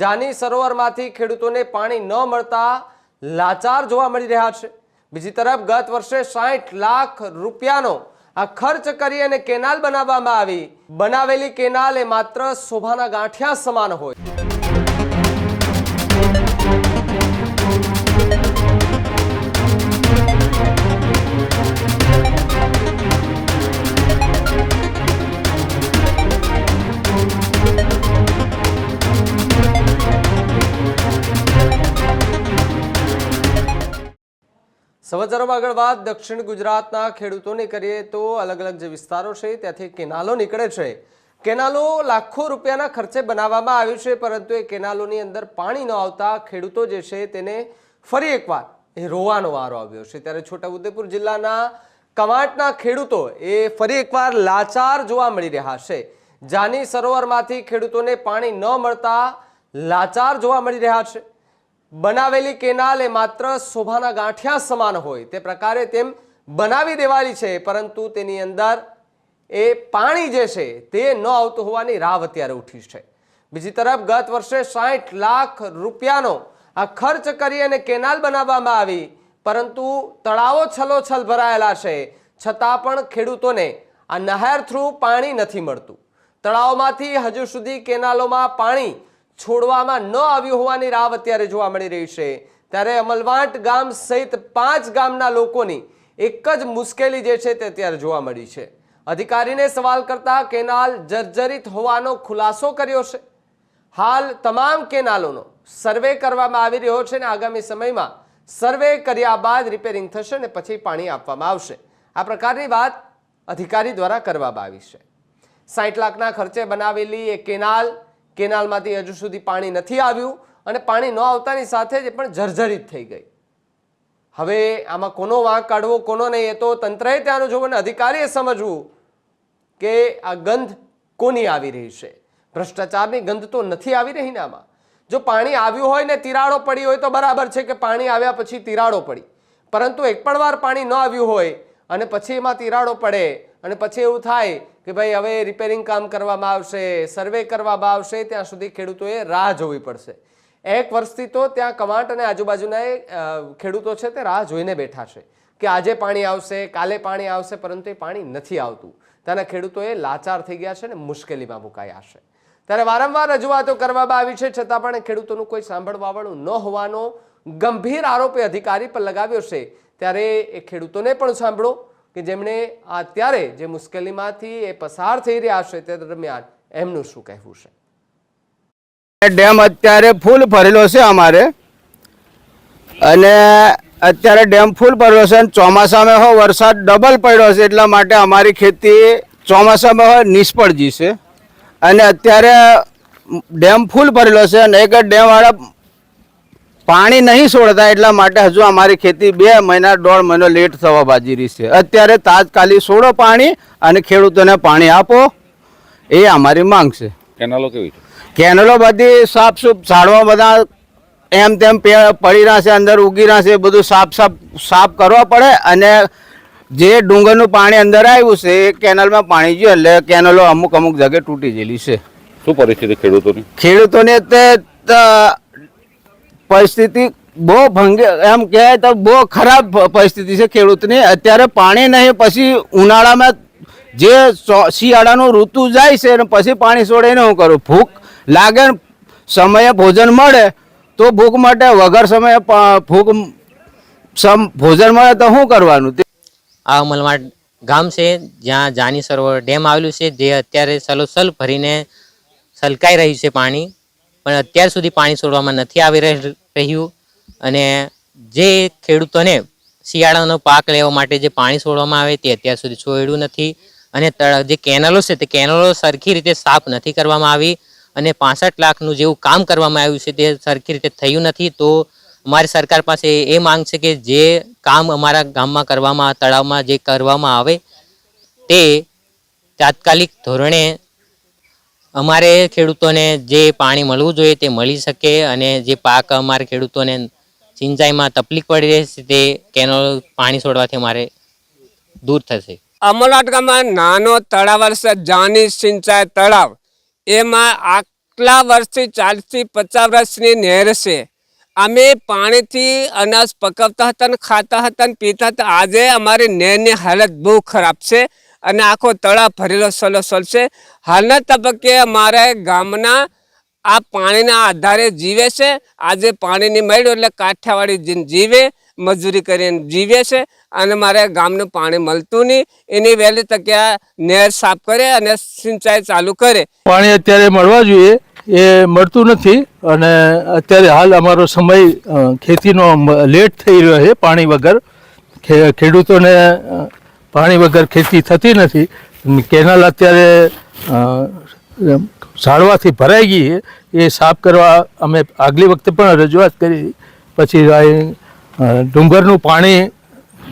જાની સરોવરમાંથી ખેડૂતોને પાણી ન મળતા લાચાર જોવા મળી રહ્યા છે. બીજી તરફ ગત વર્ષે સાઠ લાખ રૂપિયાનો આ ખર્ચ કરી અને કેનાલ બનાવવામાં આવી. બનાવેલી કેનાલ એ માત્ર શોભાના ગાંઠિયા સમાન હોય. સમાચારોમાં આગળ વાત. દક્ષિણ ગુજરાતના ખેડૂતોની કરીએ તો અલગ અલગ જે વિસ્તારો છે, ત્યાંથી કેનાલો નીકળે છે. કેનાલો લાખો રૂપિયાના ખર્ચે બનાવવામાં આવ્યું છે, પરંતુ એ કેનાલોની અંદર પાણી ન આવતા ખેડૂતો જે છે, તેને ફરી એકવાર એ રોવાનો વારો આવ્યો છે. ત્યારે છોટાઉદેપુર જિલ્લાના કવાંટના ખેડૂતો એ ફરી એકવાર લાચાર જોવા મળી રહ્યા છે. જાની સરોવરમાંથી ખેડૂતોને પાણી ન મળતા લાચાર જોવા મળી રહ્યા છે. બનાવેલી કેનાલ એ માત્ર શોભાના ગાંઠિયા સમાન હોય, તે પ્રકારે તેમ બનાવી દેવાલી છે, પરંતુ તેની અંદર એ પાણી જે છે, તે ન આવતું હોવાની રાવ અત્યારે ઉઠી છે. બીજી તરફ, ગત વર્ષે સાઠ લાખ રૂપિયાનો આ ખર્ચ કરી અને કેનાલ બનાવવામાં આવી, પરંતુ તળાવો છલોછલ ભરાયેલા છે. છતાં પણ ખેડૂતોને આ નહેર થ્રુ પાણી નથી મળતું. તળાવમાંથી હજુ સુધી કેનાલોમાં પાણી છોડવામાં ન આવ્યું હોવાની રાવ અત્યારે જોવા મળી રહી છે. ત્યારે અમલવાંટ ગામ સહિત પાંચ ગામના લોકોની એક જ મુશ્કેલી જે છે તે અત્યારે જોવા મળી છે. અધિકારીને સવાલ કરતા કેનાલ જર્જરિત હોવાનો ખુલાસો કર્યો છે. હાલ તમામ કેનાલોનો સર્વે કરવામાં આવી રહ્યો છે અને આગામી સમયમાં સર્વે કર્યા બાદ રિપેરિંગ થશે અને પછી પાણી આપવામાં આવશે. આ પ્રકારની વાત અધિકારી દ્વારા કરવામાં આવી છે. સાઠ લાખના ખર્ચે બનાવેલી એ કેનાલ કેનાલમાંથી હજુ સુધી પાણી નથી આવ્યું અને પાણી ન આવતાની સાથે જ પણ જર્જરિત થઈ ગઈ. હવે આમાં કોનો વાંક કાઢવો, કોનો નહીં, એ તો તંત્રએ ત્યાંનું જોવું અને અધિકારીએ સમજવું કે આ ગંધ કોની આવી રહી છે. ભ્રષ્ટાચારની ગંધ તો નથી આવી રહી ને આમાં. જો પાણી આવ્યું હોય ને તિરાડો પડી હોય તો બરાબર છે કે પાણી આવ્યા પછી તિરાડો પડી. પરંતુ એક પણ વાર પાણી ન આવ્યું હોય અને પછી એમાં તિરાડો પડે અને પછી એવું થાય કે ભાઈ હવે રિપેરિંગ કામ કરવામાં આવશે સર્વે કરવામાં આવશે ત્યાં સુધી ખેડૂતોએ રાહ જોવી પડશે. એક વર્ષથી તો ત્યાં કવાંટ અને આજુબાજુના એ, ખેડૂતો છે તે રાહ જોઈને બેઠા છે કે આજે પાણી આવશે કાલે પાણી આવશે પરંતુ એ પાણી નથી આવતું. ત્યાંના ખેડૂતોએ લાચાર થઈ ગયા છે અને મુશ્કેલીમાં મુકાયા છે. ત્યારે વારંવાર રજૂઆતો કરવામાં આવી છે છતાં પણ ખેડૂતોનું કોઈ સાંભળવાવાળું ન હોવાનો ગંભીર આરોપ અધિકારી પર લગાવ્યો છે. ત્યારે એ ખેડૂતોને પણ સાંભળો. કે જેમણે અત્યારે જે મુશ્કેલીમાંથી એ પસાર થઈ રહ્યા છે તે દરમિયાન એમનું શું કહેવું છે? ડેમ અત્યારે ફૂલ ભરેલો છે અમારે. અને અત્યારે ડેમ ફૂલ ભરેલો છે અને ચોમાસામાં હો વરસાદ ડબલ પડ્યો છે એટલા માટે અમારી ખેતી ચોમાસામાં હો નિષ્ફળ જશે અને અત્યારે ડેમ ફૂલ ભરેલો છે અને એક ડેમવાળા પાણી નહીં છોડતા એટલા માટે હજુ અમારી ખેતી બે મહિના દોઢ મહિનો લેટ થવા બાજી રહી છે. અત્યારે તાત્કાલિક છોડો પાણી અને ખેડૂતોને પાણી આપો. એ અમારી માંગ છે. કેનાલો કેવી છે? કેનલો બધી સાફ સૂફ ઝાડવા બધા એમ તેમ પડી રહ્યા છે અંદર ઉગી રહ્યા છે બધું સાફ સાફ સાફ કરવા પડે અને જે ડુંગરનું પાણી અંદર આવ્યું છે એ કેનલમાં પાણી ગયું એટલે કેનલો અમુક અમુક જગ્યાએ તૂટી ગયેલી છે. શું પરિસ્થિતિ ખેડૂતોની? ખેડૂતોને ત- પરિસ્થિતિ બહુ ભંગે એમ કહેવાય તો બહુ ખરાબ પરિસ્થિતિ છે ખેડૂતની. અત્યારે પાણી નહીં, પછી ઉનાળામાં જે શિયાળાનું ઋતુ જાય છે અને પછી પાણી છોડે એને હું કરું? ભૂખ લાગે ને સમયે ભોજન મળે તો ભૂખ માટે વગર સમયે ભૂખ સમ ભોજન મળે તો શું કરવાનું? આ અમલમાં ગામ છે, જ્યાં જાની સરોવર ડેમ આવેલું છે, જે અત્યારે સલોસલ ભરીને સલકાઈ રહ્યું છે પાણી. પણ અત્યાર સુધી પાણી છોડવામાં નથી આવી રહ- રહ્યું અને જે ખેડૂતોને શિયાળાનો પાક લેવા માટે જે પાણી છોડવામાં આવે તે અત્યાર સુધી છોડ્યું નથી અને જે કેનલો છે તે કેનલો સરખી રીતે સાફ નથી કરવામાં આવી અને પાસઠ લાખનું જેવું કામ કરવામાં આવ્યું છે તે સરખી રીતે થયું નથી તો અમારી સરકાર પાસે એ માંગ છે કે જે કામ અમારા ગામમાં કરવામાં, તળાવમાં જે કરવામાં આવે તે તાત્કાલિક ધોરણે અમારે ખેડૂતોને જે પાણી મળવું જોઈએ તે મળી શકે અને જે પાક અમારે ખેડૂતોને સિંચાઈમાં તકલીફ પડી રહેશે તે કેનોલ પાણી છોડવાથી અમારે દૂર થશે. અમલાટ ગામમાં નાનો તળાવ છે જાની સિંચાઈ તળાવ. એમાં આટલા વર્ષથી ચાલીસથી પચાસ વર્ષની નહેર છે. અમે પાણીથી અનાજ પકવતા હતા ને ખાતા હતા ને પીતા હતા. આજે અમારી નહેરની હાલત બહુ ખરાબ છે. અને આખો તળાવ ભરેલો સલો છે હાલના તબક્કે અમારે ગામના આ પાણીના આધારે જીવે છે. આજે પાણીની મળ્યું એટલે કાઠિયાવાડી જીવે, મજૂરી કરીને જીવે છે અને મારે ગામનું પાણી મળતું નહીં. એની વહેલી તકે આ નહેર સાફ કરે અને સિંચાઈ ચાલુ કરે. પાણી અત્યારે મળવા જોઈએ. એ મળતું નથી અને અત્યારે હાલ અમારો સમય ખેતીનો લેટ થઈ રહ્યો છે પાણી વગર. ખેડૂતોને પાણી વગર ખેતી થતી નથી. કેનાલ અત્યારે ઝાડવાથી ભરાઈ ગઈ એ સાફ કરવા અમે આગલી વખતે પણ રજૂઆત કરી. પછી ડુંગરનું પાણી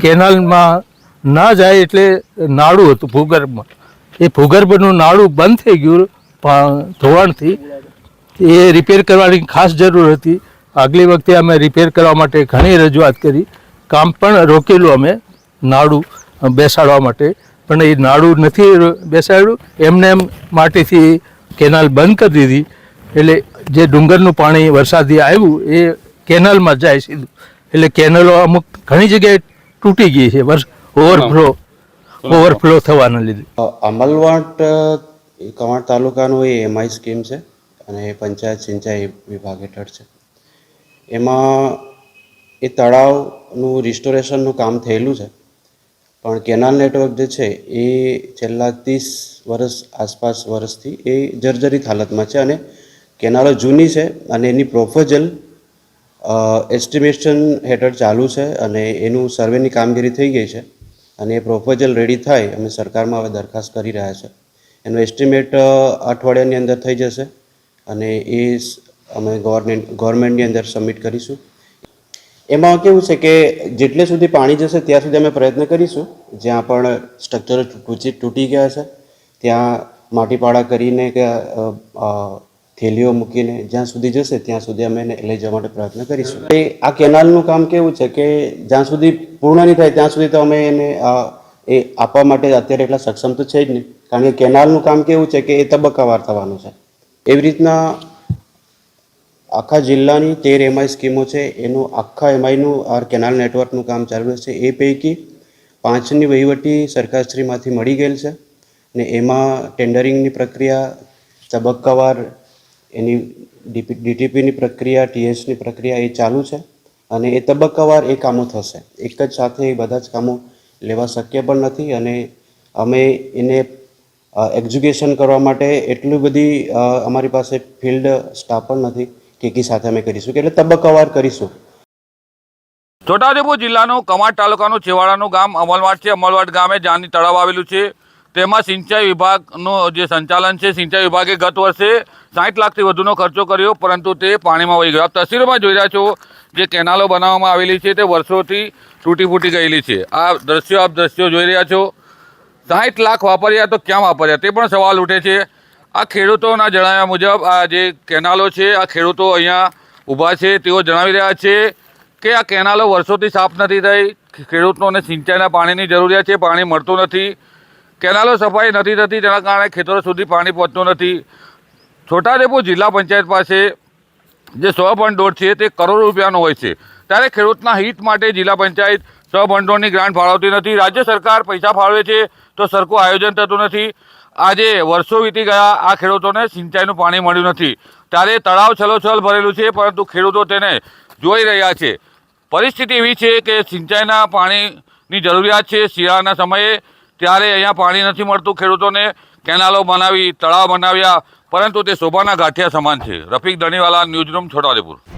કેનાલમાં ના જાય એટલે નાળું હતું ભૂગર્ભમાં. એ ભૂગર્ભનું નાળું બંધ થઈ ગયું ધોવાણથી. એ રિપેર કરવાની ખાસ જરૂર હતી. આગલી વખતે અમે રિપેર કરવા માટે ઘણી રજૂઆત કરી. કામ પણ રોકેલું અમે, નાળું. બેસાડવા માટે. પણ એ નાળું નથી બેસાડ્યું. એમને એમ માટીથી કેનાલ બંધ કરી દીધી. એટલે જે ડુંગરનું પાણી વરસાદથી આવ્યું એ કેનાલમાં જાય સીધું. એટલે કેનલો અમુક ઘણી જગ્યાએ તૂટી ગઈ છે. વર્ષ ઓવરફ્લો ઓવરફ્લો થવાના લીધે. અમલવાટ એ કવાંટ તાલુકાનું એ એમઆઈ સ્કીમ છે અને એ પંચાયત સિંચાઈ વિભાગ હેઠળ છે. એમાં એ તળાવનું રિસ્ટોરેશનનું કામ થયેલું છે. પણ કેનાલ નેટવર્ક જે છે એ છેલ્લા ત્રીસ વર્ષ આસપાસ વર્ષથી એ જર્જરિત હાલતમાં છે અને કેનાલો જૂની છે અને એની પ્રોપોઝલ એસ્ટિમેશન હેઠળ ચાલુ છે અને એનું સર્વેની કામગીરી થઈ ગઈ છે અને એ પ્રોપોઝલ રેડી થાય અમે સરકારમાં હવે દરખાસ્ત કરી રહ્યા છે. એનો એસ્ટિમેટ અઠવાડિયાની અંદર થઈ જશે અને એ અમે ગવર્મેન્ટ, ગવર્મેન્ટની અંદર સબમિટ કરીશું. એમાં કેવું છે કે જેટલે સુધી પાણી જશે, ત્યાં સુધી અમે પ્રયત્ન કરીશું. જ્યાં પણ સ્ટ્રક્ચર તૂટી તૂટી ગયા છે, ત્યાં માટીપાડા કરીને કે થેલીઓ મૂકીને જ્યાં સુધી જશે, ત્યાં સુધી અમે એને લઈ જવા માટે પ્રયત્ન કરીશું. આ કેનાલનું કામ કેવું છે કે જ્યાં સુધી પૂર્ણ નહીં થાય, ત્યાં સુધી તો અમે એને એ આપવા માટે અત્યારે એટલા સક્ષમ તો છે જ નહીં. કારણ કે કેનાલનું કામ કેવું છે કે એ તબક્કાવાર થવાનું છે. એવી રીતના આખા જિલ્લાની તેર એમઆઈ સ્કીમો છે. એનું આખા એમઆઈનું આ કેનાલ નેટવર્કનું કામ ચાલુ છે એ પૈકી પાંચની વહીવટી સરકારશ્રીમાંથી મળી ગયેલ છે ને એમાં ટેન્ડરિંગની પ્રક્રિયા, તબક્કાવાર એની ડીપી, ડીટીપીની પ્રક્રિયા ટીએસની પ્રક્રિયા એ ચાલુ છે અને એ તબક્કાવાર એ કામો થશે. એક જ સાથે એ બધા જ કામો લેવા શક્ય પણ નથી અને અમે એને એક્ઝિક્યુશન કરવા માટે એટલી બધી અમારી પાસે ફિલ્ડ સ્ટાફ પણ નથી. કે એકી સાથે અમે કરીશું એટલે તબક્કાવાર કરીશું. છોટાઉદેપુર જિલ્લાનું કમાડ તાલુકાનું છેવાડાનું ગામ અમલવાડ છે. અમલવાડ ગામે જાની તળાવ આવેલું છે. તેમાં સિંચાઈ વિભાગનું જે સંચાલન છે, સિંચાઈ વિભાગે ગત વર્ષે સાઠ લાખથી વધુનો ખર્ચો કર્યો, પરંતુ તે પાણીમાં વહી ગયો. આપ તસવીરોમાં જોઈ રહ્યા છો જે કેનાલો બનાવવામાં આવેલી છે, તે વર્ષોથી તૂટી ફૂટી ગયેલી છે. આ દ્રશ્યો, આપ દ્રશ્યો જોઈ રહ્યા છો. સાઠ લાખ વાપર્યા તો ક્યાં વાપર્યા? તે પણ સવાલ ઉઠે છે. આ ખેડૂતોના જણાવ્યા મુજબ આ જે કેનાલો છે, આ ખેડૂતો અહીંયા ઊભા છે. તેઓ જણાવી રહ્યા છે કે આ કેનાલો વર્ષોથી સાફ નથી થઈ. ખેડૂતોને સિંચાઈના પાણીની જરૂરિયાત છે. પાણી મળતું નથી. કેનાલો સફાઈ નથી થતી. તેના કારણે ખેતરો સુધી પાણી પહોંચતું નથી. છોટાઉદેપુર જિલ્લા પંચાયત પાસે જે સ્વભંડોળ છે તે કરોડ રૂપિયાનો હોય છે. ત્યારે ખેડૂતના હિત માટે જિલ્લા પંચાયત સ્વભંડોળની ગ્રાન્ટ ફાળવતી નથી. રાજ્ય સરકાર પૈસા ફાળવે છે તો સરખું આયોજન થતું નથી. આજે વર્ષો વીતી ગયા આ ખેડૂતોને સિંચાઈનું પાણી મળ્યું નથી. ત્યારે તળાવ છલોછલ ભરેલું છે, પરંતુ ખેડૂતો તેને જોઈ રહ્યા છે. પરિસ્થિતિ એવી છે કે સિંચાઈના પાણીની જરૂરિયાત છે. શિયાળાના સમયે ત્યારે અહીંયા પાણી નથી મળતું. ખેડૂતોને કેનાલો બનાવી, તળાવ બનાવ્યા, પરંતુ તે શોભાના ગાંઠિયા સમાન છે. રફીક ધણીવાલા ન્યૂઝરૂમ છોટાઉદેપુર.